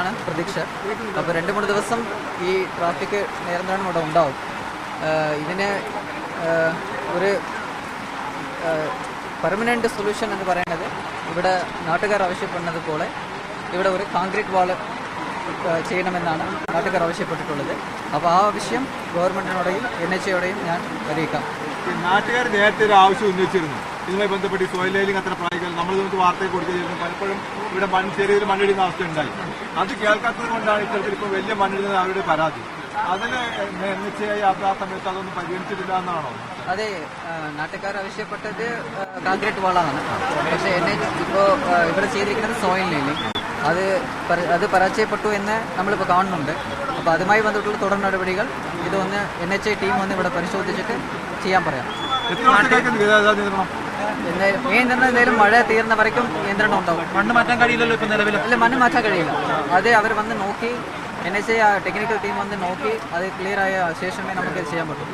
ആണ് പ്രതീക്ഷ. അപ്പോൾ രണ്ട് മൂന്ന് ദിവസം ഈ ട്രാഫിക് നിയന്ത്രണം ഇവിടെ ഉണ്ടാവും. ഇതിന് ഒരു പെർമനന്റ് സൊല്യൂഷൻ എന്ന് പറയുന്നത് ഇവിടെ നാട്ടുകാർ ആവശ്യപ്പെടുന്നത് പോലെ ഇവിടെ ഒരു കോൺക്രീറ്റ് വാൾ ചെയ്യണമെന്നാണ് നാട്ടുകാർ ആവശ്യപ്പെട്ടിട്ടുള്ളത്. അപ്പോൾ ആ ആവശ്യം ഗവൺമെന്റിനോടെയും എൻ എച്ച് എയോടെയും ഞാൻ അറിയിക്കാം. നാട്ടുകാർ നേരത്തെ ഒരു ആവശ്യം ഉന്നയിച്ചിരുന്നു. ഇതുമായി ബന്ധപ്പെട്ട് സോയിൽ ലൈലിംഗ് അത്ര പ്രായോഗിക നമ്മൾ നമുക്ക് വാർത്തയെ കൊടുക്കുകയായിരുന്നു. പലപ്പോഴും ഇവിടെ മൺ ചെറിയൊരു മണ്ണിടുന്ന അവസ്ഥ ഉണ്ടായി. അത് കേൾക്കാത്തത് കൊണ്ടാണ് ഇത്തരത്തിൽ ഇപ്പോൾ വലിയ മണ്ണിടുന്നത് അവരുടെ പരാതി. അതിന് നിശ്ചയായി ആ സമയത്ത് അതൊന്നും പരിഗണിച്ചിട്ടില്ല എന്നാണോ? അതെ നാട്ടുകാർ ആവശ്യപ്പെട്ടത് കോൺക്രീറ്റ് വാളാണ് പക്ഷെ എന്നെ ഇപ്പോൾ ഇവിടെ ചെയ്തിരിക്കുന്നത് സോയിൽ ലൈലിംഗ് അത് അത് പരാജയപ്പെട്ടു എന്ന് നമ്മളിപ്പോൾ കാണുന്നുണ്ട്. അപ്പോൾ അതുമായി ബന്ധപ്പെട്ടുള്ള തുടർ നടപടികൾ ഇതൊന്ന് എൻ എച്ച് ഐ ടീം ഒന്ന് ഇവിടെ പരിശോധിച്ചിട്ട് ചെയ്യാൻ പറയാം. നിയന്ത്രണം എന്തെങ്കിലും മഴ തീർന്ന വരയ്ക്കും നിയന്ത്രണം ഉണ്ടാവും. മണ്ണ് മാറ്റാൻ കഴിയില്ലല്ലോ ഇപ്പൊ നിലവിൽ അല്ല മണ്ണ് മാറ്റാൻ കഴിയില്ല. അത് അവർ വന്ന് നോക്കി N S A technical team വന്ന് നോക്കി അത് ക്ലിയർ ആയ ശേഷമേ നമുക്ക് ചെയ്യാൻ പറ്റൂ.